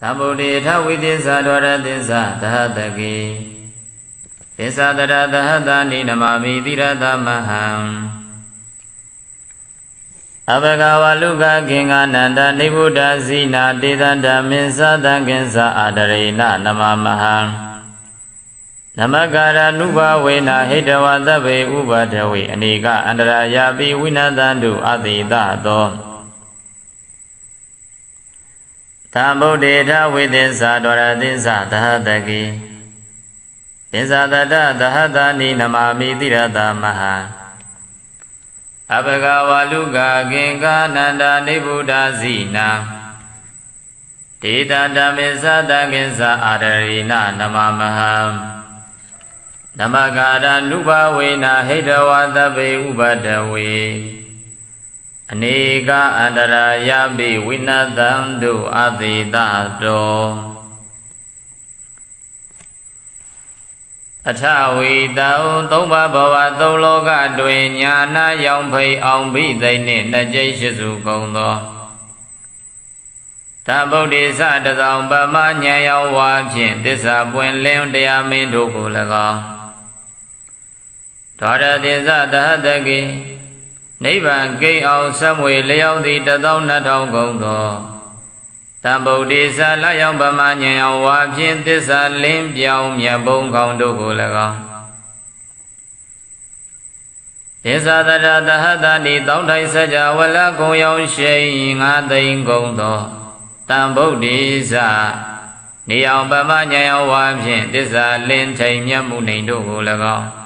သမ္ဗုဒ္ဓေထဝိသစ္စာဒဝရသစ္စာသဟတကေသစ္စာတရသဟတာနိနမမိတိရသမဟံအဘဂဝလုကခင်္ဂနန္တနိဗ္ဗုဒ္ဓဇိနာတေသန္တမင်းသတံကင်္စအာဒရေနနမမဟံနမကာရနုဘဝေနဟိတဝသဗ္ဗေဥပဒဝေအနိကအန္တရာယာပိဝိနတံတုအတိတသော သမ္ဗုဒ္ဓေထဝိသစ္စာဒဝရသစ္စာသဟတကေသစ္စာတတသဟတာနိနမမိတိရတမဟံအဘဂဝလုကကင်္ကာနန္ဒာနိဗ္ဗုဒ္ဓဇိနာဒေတတမေသတံကင်္စအာရရိနနမမဟံနမကာရနုဘဝေနဟိတဝသဗ္ဗေဥပဒဝေ အနေကအန္တရာယပိဝိနတံတုအတိတတောအထဝီတောသုံးပါးဘဝသုံးလောကတွင်ညာနာရောင်ဖိအောင်ဘိသိနှင့်နှစ်ကျိတ်ရှိစုကုန်သောသဗုဒ္ဓေသတသောပမဉာဏ်ရောင်ဝါဖြင့်တစ္ဆာပွင့်လင်းတရားမင်းတို့ကို၎င်းဒေါရတိသသဟတကေ နိဗ္ဗာန်ကိန်းအောင်ဆက်မွေလျောက်သည့်တသောနှစ်ထောင်ကုန်သောတံဗုဒ္ဓေသလျောင်ပမဉာဏ်အောင်ဝါဖြင့်တစ္ဆာလင်းပြောင်းမြတ်ဘုံကောင်းတို့ကို၎င်းဒေသတရတဟတတိတောင်းထိုင်စကြဝလကုံရောင်ရှိန်ငါသိမ့်ကုန်သောတံဗုဒ္ဓေသနေအောင်ပမဉာဏ်အောင်ဝါဖြင့်တစ္ဆာလင်းထိန်မြတ်မှုနေတို့ကို၎င်း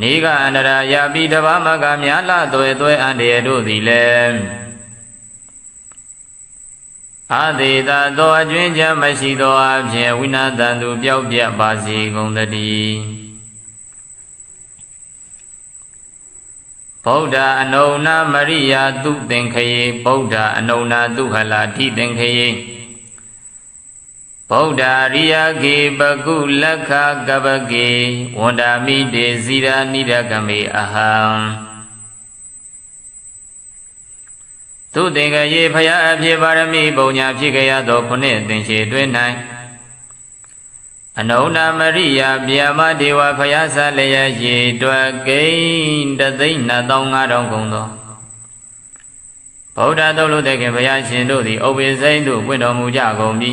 နေကအန္တရာယာပိတဘာမကမြာလသွဲသွဲအန္တရာတို့သည်လည်းအာသေတာသောအကျွင်းချမရှိသောအဖြစ်ဝိနာတန်သူပျောက်ပြတ်ပါစေကုန်တည်းဗုဒ္ဓအနုဏမရိယာသူသင်္ခယေဗုဒ္ဓအနုဏသူဟလာတိသင်္ခယေ ဗုဒ္ဓရိယကေပကုလက္ခကပကေဝန္ဒာမိတေဇိရာနိရကမေအဟံသူသင်္ကရေဖရာအဖြစ်ပါရမီပုံညာဖြစ်ကြရသောခုနှစ်သင်္ချေတွင်၌အနုဏမရိယဗျာမဒေဝဖရာဆလျက်ရေတွက်ကိန်းတသိန်း2500ကုန်သောဗုဒ္ဓတုလို့တဲ့ခင်ဘုရားရှင်တို့သည်ဥပ္ပေစိမ့်သို့ပွင့်တော်မူကြကုန်ပြီ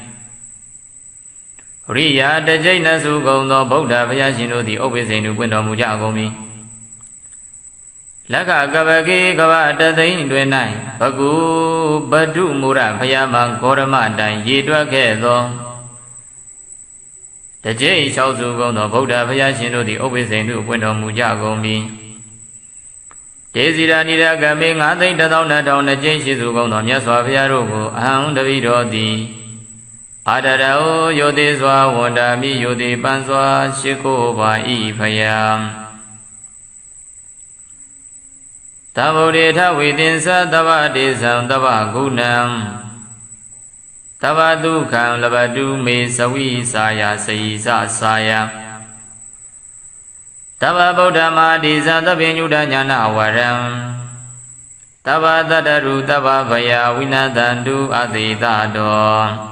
ရိယာတကြိတ်နစုကုံသောဗုဒ္ဓဘုရားရှင်တို့သည်ဥပ္ပေစိန်သူပွင့်တော်မူကြကုန်ပြီလက္ခကပကေကဗတသိန်းတွင်၌ဘကုပတုမူရဖယားမဂေါရမတိုင်ရည်တွက်ခဲ့သောတကြိမ်လျှောက်စုကုန်သောဗုဒ္ဓဘုရားရှင်တို့သည်ဥပ္ပိစိန်တို့ပွင့်တော်မူကြကုန်ပြီဒေဇီရာနိရကမေငါသိန်းတစ်သောင်းနှစ်ထောင်နှစ်ကျင်းရှိစုကုန်သောမြတ်စွာဘုရားတို့ကိုအဟံတပိတော်သည် အာဒရဟောယောတိစွာဝန္တာမိယောတိပန်းစွာရှိခိုးပါဤဖယားသဗ္ဗုဒ္ဓေထဝေတင်္စသဗ္ဗတေသံသဗ္ဗဂုဏံသဗ္ဗဒုက္ခံလဘတုမေသဝိစာယစေယစစာယတဗ္ဗဗုဒ္ဓမာတိဇာသဗ္ဗညုဒညာနာဝရံတဗ္ဗတတရုတဗ္ဗဗယဝိနတန္တုအသေတတော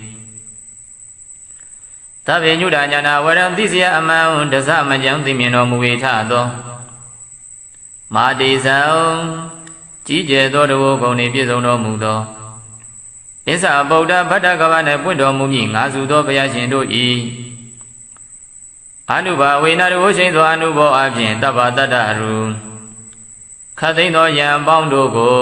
သဗ္ဗညုဒညာနာဝရံသိစယအမှန်တဇမကြံသိမြင်တော်မူ၏ထသောမာတိဇံကြီးကျယ်သောတဘောဂုံနှင့်ပြည့်စုံတော်မူသောအစ္ဆာဗုဒ္ဓဗတ္တကဗနှင့်ပွင့်တော်မူမည်ငါစုသောဘုရားရှင်တို့၏အနုဘာဝေနတဝရှိန်သောအနုဘောအပြင်တပ္ပတတ္တရူခတ်သိမ်းသောယံပေါင်းတို့ကို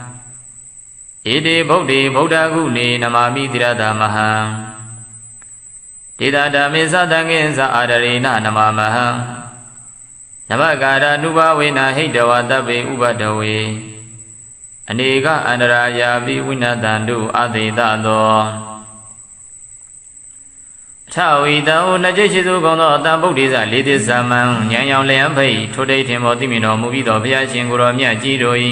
ဧတေဗုဒ္ဓေဗုဒ္ဓကုနေနမာမိတိရတာမဟံဒေတာဓမ္မေသတံငင်္သအာရရေနနမမဟံနမကာရနုဘဝေနဟိတဝတဗ္ဗေဥပဒဝေအနေကအန္တရာယာပိဝိနတံတုအသေတသောထဝီတံနှကျိရှိသူကောင်းသောတန်ဗုဒ္ဓေဇလေးသစ္စာမံဉာဏ်ရောင်လျံဖိတ်ထိုတိတ်ထင်ပေါ်သိမြင်တော်မူပြီးသောဘုရားရှင်ကိုယ်တော်မြတ်ကြီးတို့၏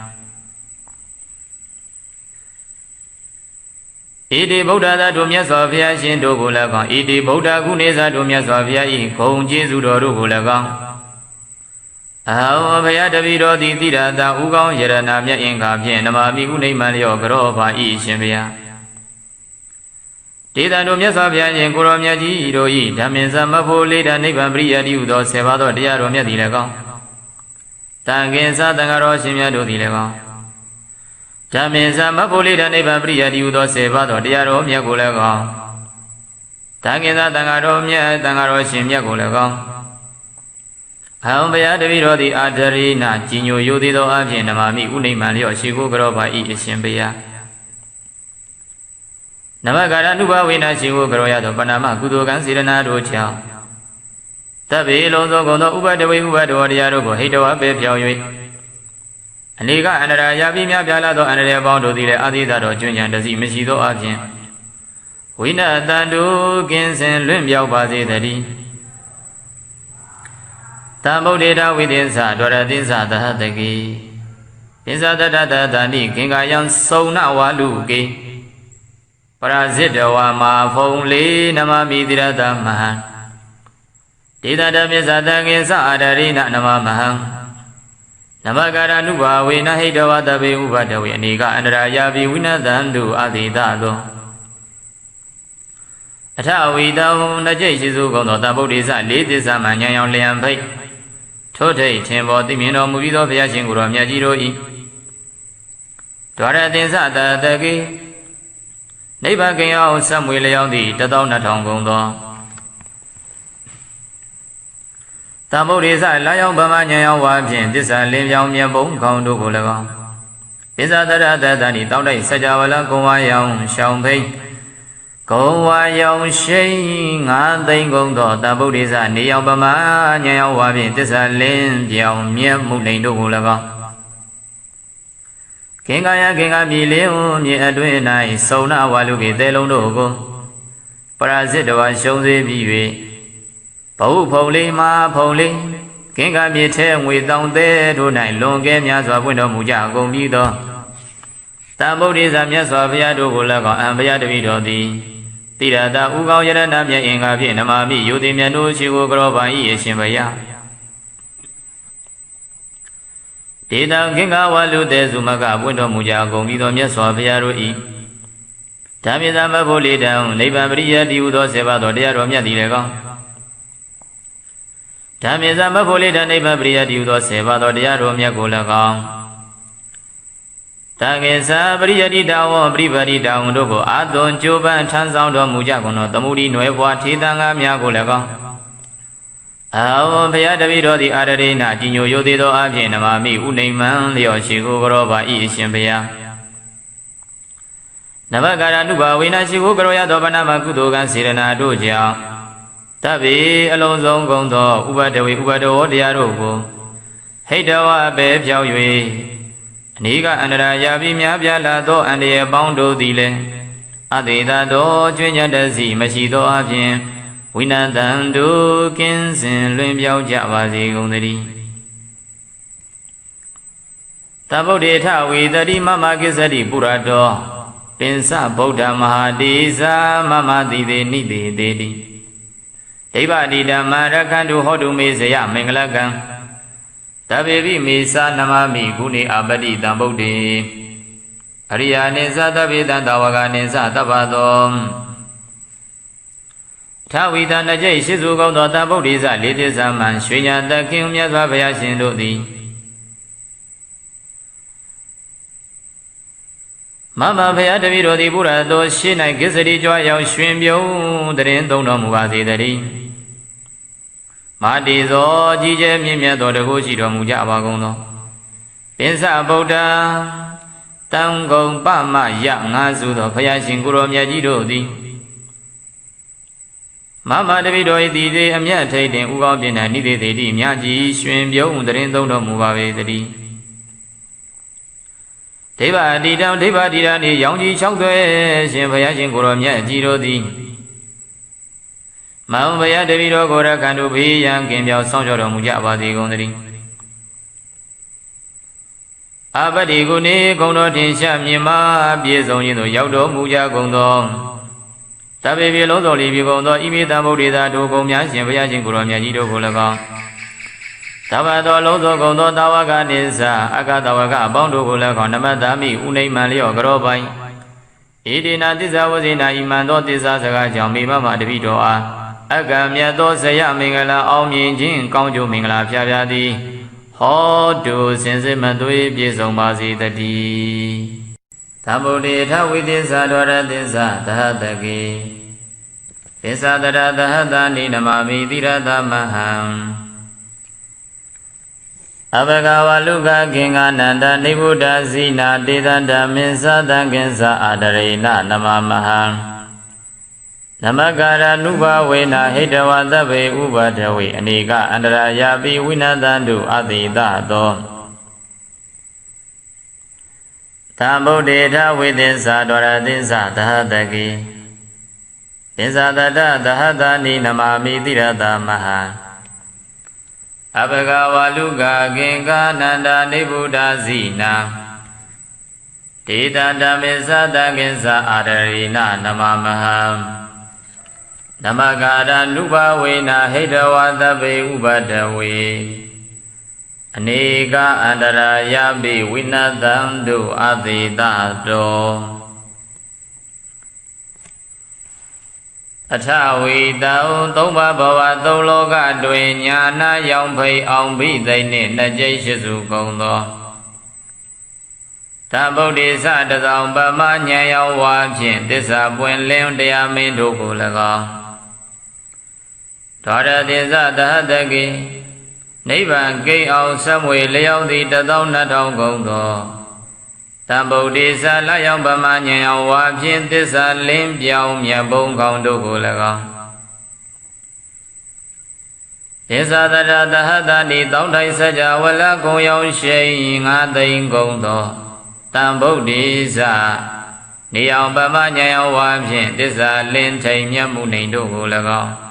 ဣတိဗုဒ္ဓသာတို့မြတ်စွာဘုရားရှင်တို့ကိုလည်းကောင်းဣတိဗုဒ္ဓကုနေသာတို့မြတ်စွာဘုရားဤဂုံကျေးဇူးတော်တို့ကိုလည်းကောင်းအဟံဘုရားတပည့်တော်ဒီတိရတဥကောင်းယရဏမြတ်အင်္ဂါဖြင့်နမမီဥနိမံလျောကရောပါဤရှင်ဘုရားဒေသတို့မြတ်စွာဘုရားရှင်ကိုရောမြတ်ကြီးတို့ဤဓမ္မင်သမဖို့လေးတာနိဗ္ဗာန်ပရိယတိဟုသောဆေပါသောတရားတော်မြတ်သည်လည်းကောင်းတန်ခင်္စတန်ဃာတော်ရှင်မြတ်တို့သည်လည်းကောင်း ဓမ္မင်သမဖို့လေးတာနိဗ္ဗာန်ပရိယတိဟုသောဆေပါသောတရားတော်မြတ်ကိုလည်းကောင်းတန်ခင်္စတန်ဃာတော်မြတ်တန်ဃာတော်ရှင်မြတ်ကိုလည်းကောင်းအဟံဘုရားတပည့်တော်သည်အာဒရိနာကြီးညိုယိုသေးသောအဖြစ်နမမိဥနိမံလျော့ရှိကိုကြောပါဤအရှင်ဘုရားနမကာရနုဘဝေနရှိဝကရောရသောပဏာမကုသိုလ်ကံစေရနာတို့ကြောင့်တဗ္ဗေလုံးစုံကုန်သောဥပဒဝေဥပဒဝတရားတို့ကိုဟိတဝပေဖြောင်း၍ အနေကအန္တရာယာပြီးများပြားလာသောအန္တရာယ်ပေါင်းတို့သည်လည်းအာသီသတော်ကျွဉ္ဉံတစီမရှိသောအပြင်ဝိနတန်တုကင်းစင်လွင့်ပြောက်ပါစေတည်းတံဗုဒ္ဓေတဝိသင်္သဒရသင်္သသဟတကေသင်္သတတတတဏိကင်္ကာယံစုံနဝါလူကေပရာဇိတဝါမာဖုံလေးနမမိတိရတမဟံဒေသတပစ္ဆတကေသအာဒရိနနမမဟံ နမကာရနုဘာဝေနဟိတဝတဘေဥပဒဝေအနေကအန္တရာယာပိဝိနသံတုအတိတသောအထဝီတံနှကြိတ်ရှိစုကုန်သောတဗုဒ္ဓိစလေးသစ္စာမှဉာဏ်ရောင်လျံဖိတ်ထို့ထိတ်ထင်ပေါ်သိမြင်တော်မူပြီးသောဘုရားရှင်ကိုယ်တော်မြတ်ကြီးတို့၏ဒွါရသင်္စတတကေနိဗ္ဗာန်ကင်အောင်ဆက်မွေလျောင်းသည့်12000ကုန်သော တမ္ဗုဒ္ဓိစလာယောင်ဗမဉာဏ်ရောက်ဝါဖြင့်သစ္စာလင်းပြောင်းမြတ်ပုံခေါင်းတို့ကို၎င်းပစ္စာတရတတဏိတောင်းတိုက်စကြဝဠာကုံဝါယောင်ရှောင်းဖိတ်ကုံဝါယောင်ရှိန်ငါးသိန်းကုန်သောတဗုဒ္ဓိစနေယောင်ဗမဉာဏ်ရောက်ဝါဖြင့်သစ္စာလင်းပြောင်းမြတ်မှုနှိမ်တို့ကို၎င်းခင်ကာယခင်ကာမြေလေးဟုမြေအတွင်း၌စုံနာဝါလူကေတဲလုံးတို့ကိုပရာဇိတဝါရှုံးစေပြီး၍ ဘဝဖုံလေးမာဖုံလေးခင်ကာမြေထဲငွေတောင်သေးတို့၌လွန်ကဲများစွာပွင့်တော်မူကြကုန်ပြီးသောတန်ဗုဒ္ဓိဇာမြတ်စွာဘုရားတို့ကိုလည်းကောင်းအံဘုရားတပည့်တော်သည်တိရတာဥကောင်းယရဏမြတ်အင်္ဂါဖြင့်နမာမိယုတိမြတ်တို့ရှိကိုကြောပါ၏အရှင်ဘုရားဒေတံခင်္ဃဝလူတေစုမကပွင့်တော်မူကြကုန်ပြီးသောမြတ်စွာဘုရားတို့၏ဓမ္မသမဖို့လေတံနိဗ္ဗာန်ပရိယတိဟုသောဆေဘသောတရားတော်မြတ်သည်လည်းကောင်း ဓမ္မသမဖို့လေတံနိဗ္ဗာန်ပရိယတိဟုသောဆေဘသောတရားတော်မြတ်ကိုလည်းကောင်းတကေသာပရိယတိတဝပရိပရိတဝတို့ကိုအာသွန်ကြိုးပမ်းထမ်းဆောင်တော်မူကြကုန်သောသမုဒိနွယ်ဘွားထေသံဃာများကိုလည်းကောင်းအာဝဘုရားတပည့်တော်သည်အာရရိနာကြီးညိုရိုသေးသောအဖြစ်နမမိဥနိမ္မံလျော်ရှိကိုကြောပါဤအရှင်ဘုရားနဘကာရနုဘဝိနာရှိကိုကြောရသောဗနာမကုသိုလ်ကံစေရနာတို့ကြောင့် တဗ္ဗေအလုံးစုံကုန်သောဥပဒဝေဥပဒဝေတရားတို့ကိုဟိတဝအပေဖြောင်း၍အနိကအန္တရာယာပြီးများပြားလာသောအန္တရာယ်ပေါင်းတို့သည်လည်းအသေးသာသောကျွင်းညတစီမရှိသောအပြင်ဝိနတံတုကင်းစင်လွင်ပြောင်းကြပါစေကုန်သတည်းတဗုဒ္ဓေထဝေတတိမမကိစ္စတိပုရတောပင်စဗုဒ္ဓမဟာတိသာမမတိတေနိတေတေတိ ဒိဗ္ဗတိဓမ္မရခန္တုဟောတုမေဇယမင်္ဂလကံတဗေပိမေသာနမမိဂုဏေအပတိတံဗုဒ္ဓေအရိယာနိသသဗ္ဗေတံတဝကနိသသဗ္ဗသောထဝီတနကြိတ်ရှိစုကောင်းသောတဗုဒ္ဓိစလေးသစ္စာမှန်ရွှေညာတခင်မြတ်စွာဘုရားရှင်တို့သည် မမဘုရားတပည့်တော်သည်ဘုရားတော်ရှင်း၌ကိစ္စရီကြွားရောက်ရွှင်ပြုံးတရင်သုံးတော်မူပါစေတည်းမာတိသောကြီးကျယ်မြင့်မြတ်သောတကုရှိတော်မူကြပါကုန်သောပင်စဗုဒ္ဓတံကုံပမယငါစုသောဘုရားရှင်ကိုရောမြတ်ကြီးတို့သည်မမတပိတော်ဤသည်သေးအမျက်ထိတ်တင်ဥကောင်းပြင်း၌နိသေသေးတိမြကြီးရွှင်ပြုံးတရင်သုံးတော်မူပါပေတည်း ဒိဗ္ဗအတိတံဒိဗ္ဗတိရာနေရောင်ကြီး၆သွဲရှင်ဘုရားရှင်ကိုရောမြတ်ကြီးတို့သည်မောင်ဘုရားတပိတော်ကိုရခန္တုဘေးရန်ကင်ပြောင်းဆောင်ကြောတော်မူကြပါစေကုန်သတည်းအပတိကုနေဂုံတော်ထင်ရှားမြင်မာပြည့်စုံခြင်းသို့ရောက်တော်မူကြကုန်သောတပေပြေလုံးစုံလီပြေကုန်သောဣမိတံဗုဒ္ဓေသာတို့ကုံများရှင်ဘုရားရှင်ကိုရောမြတ်ကြီးတို့ကို၎င်း တဘသောလုံးစုံကုန်သောတာဝကနိစ္စအကတဝကအပေါင်းတို့ကို၎င်းနမတမိဥနိမံလျော့ကြောပိုင်ဣတိနာသစ္စာဝဇိနာဣမံသောသစ္စာစကားကြောင့်မိမမတပိတော်အားအကမြတ်သောဇယမင်္ဂလာအောင်မြင်ခြင်းကောင်းကျိုးမင်္ဂလာဖျားဖျားသည်ဟောတုစင်စစ်မသွေးပြည့်စုံပါစေတည်းသမုဒိထဝိသစ္စာဒဝရသစ္စာသဟတကေသစ္စာတရသဟတနိနမမိတိရသမဟံ အဘဂဝလုကခင်္ဂနန္တနိဗ္ဗုဒ္ဓဇိနာတေသန္တမင်းသတံကင်္စအာဒရေနနမမဟံနမကာရနုဘဝေနဟိတဝသဗ္ဗေဥပဒဝေအနေကအန္တရာယာပိဝိနတံတုအတိတသောသံဗုဒ္ဓေထဝိသစ္စာဒဝရသစ္စာသဟတကေသစ္စာတတသဟတနိနမမိတိရတမဟာ အဘဂဝါလူကကင်္ကာနန္ဒာနိဗ္ဗုဒ္ဓဇိနာဒေတာဓမ္မေသတကိစ္စအာရရိနနမမဟံနမကာရနုဘဝေနဟိတဝသဗ္ဗေဥပဒဝေအနေကအန္တရာယပိဝိနသံတုအသေတတော အထဝီတောသုံးပါးဘဝသုံးလောကတွင်ညာနာရောင်ဖိအောင်ဘိသိနှင့်နှစ်ကျိတ်ရှိစုကုန်သောသဗုဒ္ဓေသတသောပမဉဏ်ရောင်ဝါဖြင့်တစ္ဆာပွင့်လင်းတရားမင်းတို့ကို၎င်းဒေါရတိသသဟတကိနိဗ္ဗာန်ကိန်းအောင်ဆက်မွေလျောက်သည့်တသောနှစ်ထောင်ကုန်သော တံဗုဒ္ဓေသလျောင်ပမဉဏ်ရောင်ဝါဖြင့်တစ္ဆာလင်းပြောင်းမြတ်ဘုံကောင်းတို့ကို၎င်းဒေသတရသဟတတိတောင်းထိုင်စကြဝလကုံရောင်ရှိန်ငါသိမ့်ကုန်သောတံဗုဒ္ဓေသနေအောင်ပမဉဏ်ရောင်ဝါဖြင့်တစ္ဆာလင်းထိန်မြတ်မှုနေတို့ကို၎င်း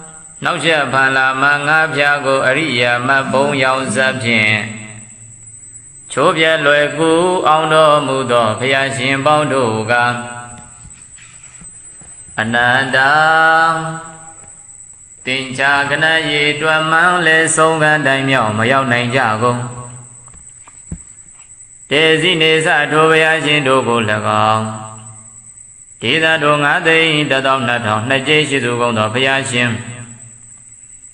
နောက်ချက်ဖန်လာမငါးဖြာကိုအရိယာမဘုံရောင်စပ်ဖြင့်ချိုးပြဲလွယ်ကူအောင်တော်မူသောဘုရားရှင်ပေါင်းတို့ကအနန္တတင်ချာကနရေတွမ်းမှန်းလဲဆုံးကတိုင်မြောက်မရောက်နိုင်ကြကုန်တေစီနေသထိုဘုရားရှင်တို့ကို၎င်းဒေသတို့ငါသိန်းတသောနှစ်ထောင်နှစ်ကျိရှိစုကုန်သောဘုရားရှင်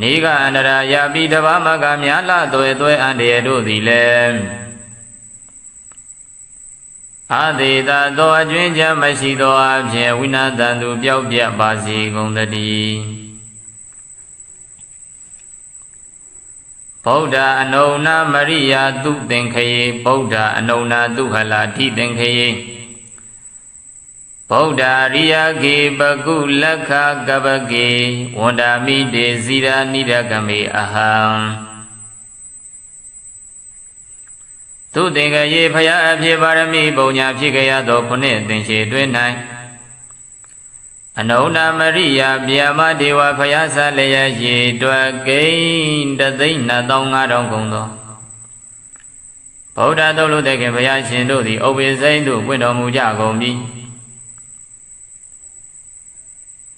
နေကအန္တရာယာပိတဘာမကမြာလသွဲသွဲအန္တရာတို့သည်လည်းအာသေတသောအကျွင်းချမ်းမရှိသောအဖြစ်ဝိနာတန်သူပျောက်ပြတ်ပါစေကုန်တည်းဗုဒ္ဓအနုဏမရိယာသူသင်္ခယေဗုဒ္ဓအနုဏသူဟလာတိသင်္ခယေ ဗုဒ္ဓရိယကေပကုလက္ခကပကေဝန္တာမိတေဇိရာနိဒကမေအဟံသူသင်္ကရေဖရာအဖြစ်ပါရမီပုံညာဖြစ်ကြရသောခုနှစ်သင်္ချေတွင်၌အနုဏမရိယဗျာမဒေဝဖရာဆလျက်ရေတွက်ကိန်းတသိန်း2500ကုန်သောဗုဒ္ဓတုလို့တဲ့ခင်ဘုရားရှင်တို့သည်ဥပ္ပေစိမ့်သို့ပွင့်တော်မူကြကုန်ပြီ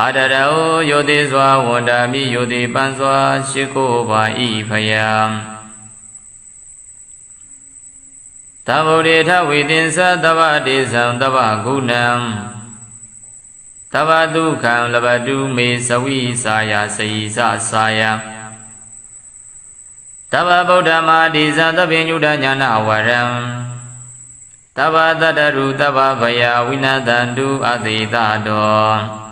အာတရောယောတိစွာဝန္တာမိယောတိပန်းစွာရှိခိုးပါဤဖယံသဗ္ဗုဒေထဝေတင်္စသဗ္ဗဒေသံသဗ္ဗဂုဏံသဗ္ဗဒုက္ခံလဘတုမေသဝိစာယစေယစစာယတဗ္ဗဗုဒ္ဓမာဒီဇသဗ္ဗညုဒညာနာဝရံတဗ္ဗတတ္တရုတဗ္ဗဗယဝိနတန္တုအသေတတော်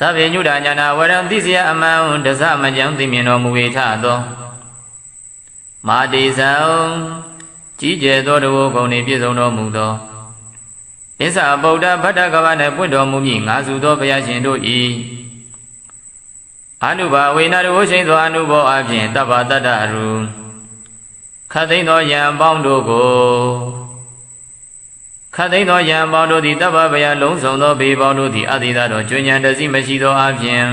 သဗ္ဗညုဒညာနာဝရံသိစယအမှန်ဒဇမကြံသိမြင်တော်မူဝေထသောမာတိဇံကြီးကျယ်သောတဝဂုံနှင့်ပြည့်စုံတော်မူသောအစ္ဆာဗုဒ္ဓဗတ္တကဗနှင့်ပွင့်တော်မူမည်ငါစုသောဘုရားရှင်တို့၏အနုဘာဝေနတဝရှိန်သောအနုဘောအဖြင့်တပ္ပတတ္တရူခတ်သိမ်းသောယံပေါင်းတို့ကို ခတ်သိမ်းသောယံပေါင်းတို့သည်တပ္ပဗယလုံးစုံသောဘေပေါင်းတို့သည်အတိသာတော်ကျွဉ္ဉံတစီမရှိသောအဖြင့်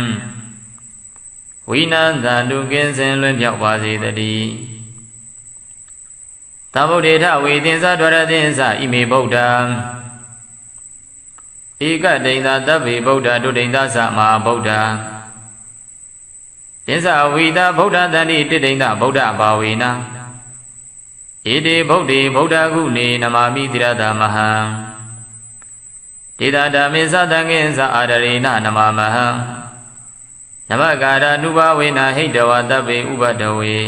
ဝိနန္တတုကင်းစင်လွင်ပြောက်ပါစေတည်းသဗ္ဗုဒ္ဓေထဝေသင်္ဇဒွရသင်္ဇဣမေဗုဒ္ဓံဧကဒိန်သာတဗ္ဗေဗုဒ္ဓဒုဒိန်သာသမဟာဗုဒ္ဓံသင်္ဇဝိတာဗုဒ္ဓတန္တိတိဒိန်သာဗုဒ္ဓဘာဝေနာ ဣတိဗုဒ္ဓေဗုဒ္ဓကုနေနမာမိတိရတမဟံဒေတာဓမ္မေသတံငင်္ဇအာရရေနနမမဟံနမကာရနုဘဝေနဟိတဝတဗ္ဗေဥပဒဝေ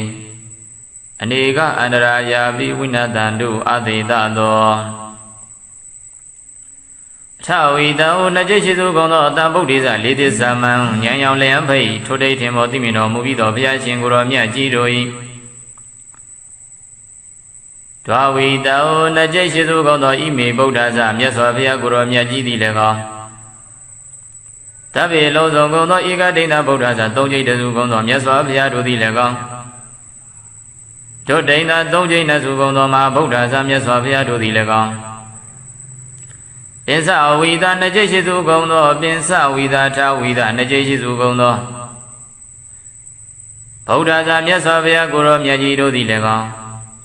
အနေကအန္တရာယာပိဝိနတံတုအသေတသောထဝီတံနจิตရှိသူကုံသောတံဗုဒ္ဓိဇလေးသစ္စာမံဉာဏ်ရောင်လျံဖိတ်ထိုတိတ်ထင်မောသိမြင်တော်မူပြီးသောဘုရားရှင်ကိုယ်တော်မြတ်ကြီးတို့၏ ဒွာဝီတံနจิตရှိသူကုံသောဣမေဗုဒ္ဓဇမြတ်စွာဘုရားကိုယ်တော်မြတ်ကြီးသည်လည်းကောင်းတဗ္ဗေလုံးစုံကုံသောဧကဒိဋ္ဌဗုဒ္ဓဇသုံးကျိတ်တစုကုံသောမြတ်စွာဘုရားတို့သည်လည်းကောင်းဒုဒိဋ္ဌသုံးကျိတ်နှစုကုံသောမဟာဗုဒ္ဓဇမြတ်စွာဘုရားတို့သည်လည်းကောင်းပင်စဝိသနှစ်ကျိတ်ရှိစုကုံသောပင်စဝိသထဝိသနှစ်ကျိတ်ရှိစုကုံသောဗုဒ္ဓဇာမြတ်စွာဘုရားကိုရောမြတ်ကြီးတို့သည်လည်းကောင်း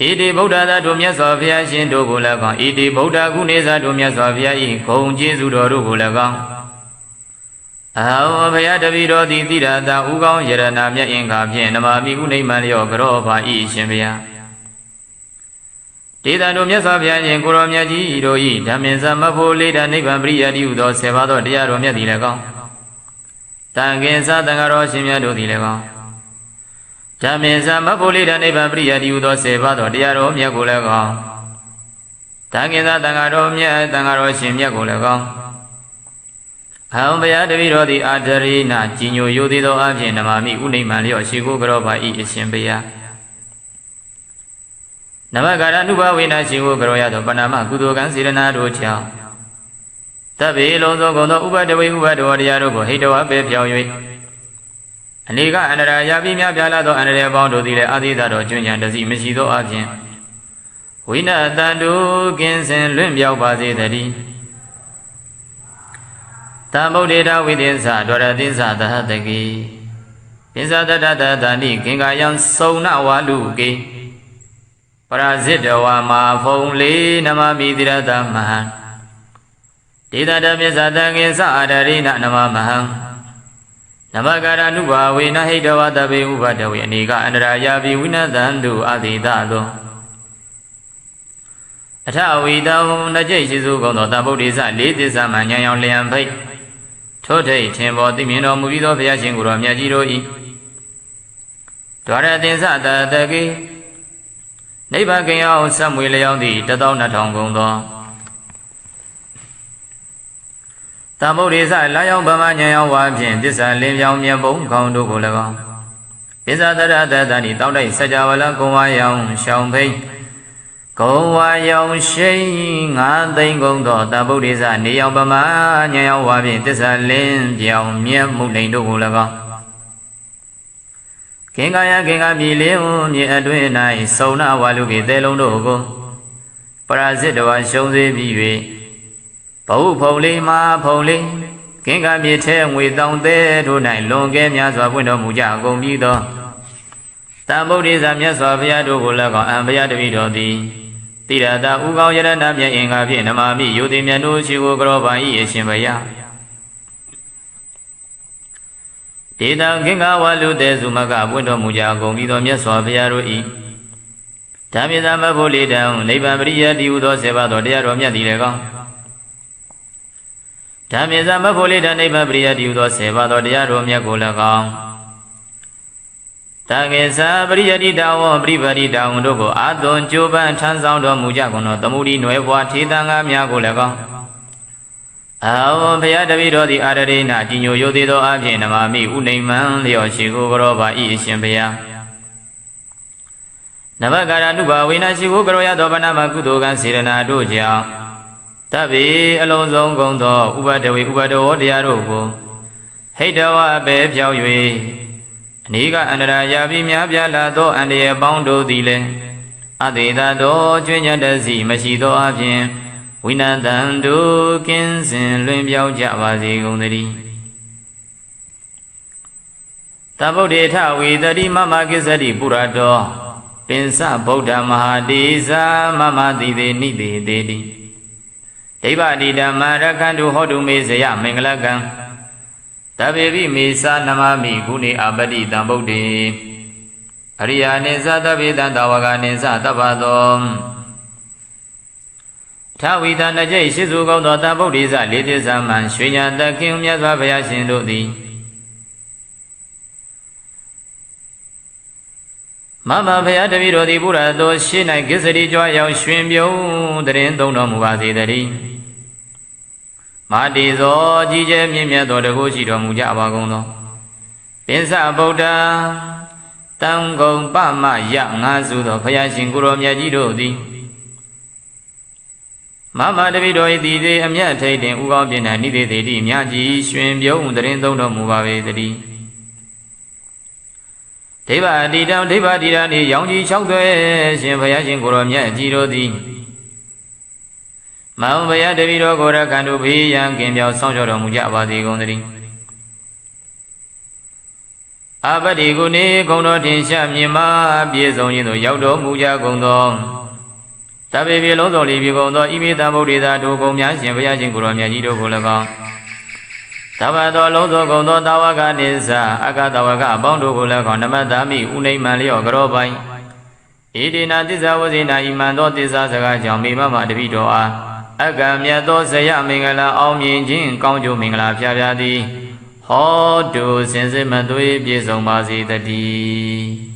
ဣတိဗုဒ္ဓသာတို့မြတ်စွာဘုရားရှင်တို့ကိုလည်းကောင်းဣတိဗုဒ္ဓကုနေသာတို့မြတ်စွာဘုရား၏ဂုံကျေးဇူးတော်တို့ကိုလည်းကောင်းအဟံဘုရားတပည့်တော်သည်တိရတာဥကောင်းယရဏမြတ်အင်္ဂါဖြင့်နမမီဥနိမံလျောကရောပါဤရှင်ဘုရားဒေသတို့မြတ်စွာဘုရားရှင်ကိုရောမြတ်ကြီးတို့ဤဓမ္မင်သမဖို့လေးတနိဗ္ဗာန်ပရိယတိဟုသောဆေပါသောတရားတော်မြတ်သည်လည်းကောင်းတန်ခင်္စတန်ဃာတော်ရှင်မြတ်တို့သည်လည်းကောင်း ဓမ္မင်သမဖို့လေးတနိဗ္ဗာန်ပရိယတိဟုသောဆေပါသောတရားတော်မြတ်ကိုလည်းကောင်းတန်ခင်္စတန်ဃာတော်မြတ်တန်ဃာတော်ရှင်မြတ်ကိုလည်းကောင်းအဟံဘုရားတပည့်တော်သည်အာဒရိနာကြီးညိုယိုသေးသောအဖြစ်နမမိဥနိမံလျော့ရှိကိုကြောပါဤအရှင်ဘုရားနမကာရနုဘဝေနရှိကိုကြောရသောပဏာမကုသိုလ်ကံစေရနာတို့ကြောင့်တဗ္ဗေလုံးစုံကုန်သောဥပဒဝေဥပဒဝတရားတို့ကိုဟိတဝပေဖြောင်း၍ အနေကအန္တရာယာပိများပြားလာသောအန္တရာယ်ပေါင်းတို့သည်လည်းအာသီသတော်ကျွဉ္ဉံတစီမရှိသောအပြင်ဝိနတန်တုကင်းစင်လွင့်ပြောက်ပါစေတည်းတံဗုဒ္ဓေတဝိသင်္ဇဒွရသင်္ဇသဟတကိပင်္ဇတတတတဏိကင်္ကာယံစုံနဝါလူကေပရာဇိတဝါမာဖုံလေးနမမိတိရတမဟံဒေသတမြစ္ဆတံငင်္စအာဒရိနနမမဟံ နမကာရနုဘာဝေနဟိတဝတဘေဥပဒဝေအနေကအန္တရာယာပိဝိနသံတုအတိတသောအထဝီတံနှကျိတ်ရှိစုကုန်သောတဗုဒ္ဓိစလေးသစ္စာမှဉာဏ်ရောင်လျံဖိတ်ထို့ထိတ်ထင်ပေါ်သိမြင်တော်မူပြီးသောဘုရားရှင်ကိုယ်တော်မြတ်ကြီးတို့၏ဒွါရသင်္စတတကေနိဗ္ဗာန်ကင်အောင်ဆက်မွေလျောင်းသည့်တသောနှစ်ထောင်ကုန်သော တမုဒ္ဒေသလာယောင်ဗမညံယောင်ဝါဖြင့်သစ္စာလင်းပြောင်မြတ်ဘုံခေါင်းတို့ကို၎င်းပစ္ဆတရတတဏိတောက်တိုက်စကြဝဠာကုံဝါယောင်ရှောင်းဖိတ်ကုံဝါယောင်ရှိန်ငါသိမ့်ကုန်သောတဗုဒ္ဓေသနေယောင်ပမညံယောင်ဝါဖြင့်သစ္စာလင်းပြောင်မြတ်မှုန်တို့ကို၎င်းခင်ကာယခင်ကာမြေလေးဟုမြေအတွင်း၌စုံနာဝါလူကေတဲလုံးတို့ကိုပရာဇစ်တဝါရှုံးစေပြီး၍ ဘဝဖုံလေးမာဖုံလေးခင်ကာမြေထဲငွေတောင်သေးတို့၌လွန်ကဲများစွာပွင့်တော်မူကြကုန်ပြီးသောတန်ဗုဒ္ဓဇာမြတ်စွာဘုရားတို့ကိုလည်းကောင်းအံဘုရားတပည့်တော်သည်တိရတာဥကောင်းယရဏမြတ်အင်္ဂါဖြင့်နမာမိယုတိမြတ်တို့ရှိကိုကြောပါ၏အရှင်ဘုရားဒေတံခင်္ဃဝလူတေစုမကပွင့်တော်မူကြကုန်ပြီးသောမြတ်စွာဘုရားတို့၏ဓမ္မသမဖို့လေတံနိဗ္ဗာန်ပရိယတိဟုသောဆေဘတော်တရားတော်မြတ်သည်လည်းကောင်း ဓမ္မသမဖို့လေတံနိဗ္ဗာန်ပရိယတိဟုသောဆေဘတော်တရားတော်မြတ်ကိုလည်းကောင်းတကေသာပရိယတိတဝပရိပရိတဝတို့ကိုအာသွန်ကြိုးပမ်းထမ်းဆောင်တော်မူကြကုန်သောသမုဒိနွယ်ဘွားထေသံဃာများကိုလည်းကောင်းအာဝဘုရားတပည့်တော်သည်အာရရိနာကြီးညိုရိုသေးသောအဖြစ်နမမိဥနိမ္မံလျော်ရှိကိုကြောပါဤအရှင်ဘုရားနဘကာရနုဘဝိနာရှိကိုကြောရသောဗနာမကုသိုလ်ကံစေရနာတို့ကြောင့် တဗ္ဗေအလုံးစုံကုန်သောဥပဒဝေဥပဒဝောတရားတို့ကိုဟိတဝအပေဖြောင်း၍အနိကအန္တရာယာပြီးများပြားလာသောအန္တရာယ်ပေါင်းတို့သည်လည်းအသေးသာသောကျွင်းညတစီမရှိသောအပြင်ဝိနတံတို့ကင်းစင်လွင်ပြောင်းကြပါစေကုန်သတည်းတဗုဒ္ဓေထဝေတတိမမကိစ္စတိပုရတောပင်စဗုဒ္ဓမဟာတိဇာမမတိတေနိတေတေတိ ဒိဗ္ဗတိဓမ္မရခန္တုဟောတုမေဇယမင်္ဂလကံတဗေပိမေသာနမမိဂုဏေအပတိတံဗုဒ္ဓေအရိယာနိသတဗေတံတဝကနိသတဗ္ဗသောထဝီတနကြိတ်ရှိစုကောင်းသောတဗုဒ္ဓိဇလေးတိသမံရွှေညာတခင်မြတ်စွာဘုရားရှင်တို့သည် မမဘုရားတပည့်တော်သည်ဘုရားတော်ရှင်း၌ကိစ္စရီကြွားရောက်ရွှင်ပြုံးတရင်သုံးတော်မူပါစေတည်းမာတိဇောကြီးကျယ်မြင့်မြတ်သောတကုရှိတော်မူကြပါကုန်သောပင်စဗုဒ္ဓတံကုံပမယငါစုသောဘုရားရှင်ကိုရောမြတ်ကြီးတို့သည်မမတပိတော်ဤသည်သည်အမျက်ထိတ်တင်ဥကောင်းပြင်း၌နိသေတိတိမြကြီးရွှင်ပြုံးတရင်သုံးတော်မူပါပေတည်း ဒိဗ္ဗအတိတံဒိဗ္ဗတိရဏီရောင်ကြီး၆သွဲရှင်ဘုရားရှင်ကိုရောမြတ်ကြီးတို့သည်မောင်ဘုရားတပိတော်ကိုရခန္တုဖေးရန်ကင်ပြောင်းဆောင်ကြောတော်မူကြပါစေကုန်သတည်းအပတိကုနေဂုံတော်ထင်ရှားမြင်မာပြည့်စုံခြင်းသို့ရောက်တော်မူကြကုန်သောတပေပြေလုံးစုံလေးပြေကုန်သောဣမိတံဗုဒ္ဓေသာတို့ကုံများရှင်ဘုရားရှင်ကိုရောမြတ်ကြီးတို့ကို၎င်း တပသောလုံးစုံကုန်သောတာဝကနိစ္စအကတဝကအပေါင်းတို့ကို၎င်းနမတ္တမိဥနိမံလျော့ကြောပိုင်ဣတိနာတစ္ဆဝဇိနာဣမံသောတစ္ဆစကားကြောင့်မိမမတပိတော်အားအကမြတ်သောဇယမင်္ဂလာအောင်မြင်ခြင်းကောင်းကျိုးမင်္ဂလာဖျားဖျားသည်ဟောတုစင်စစ်မသွေးပြည့်စုံပါစေတည်း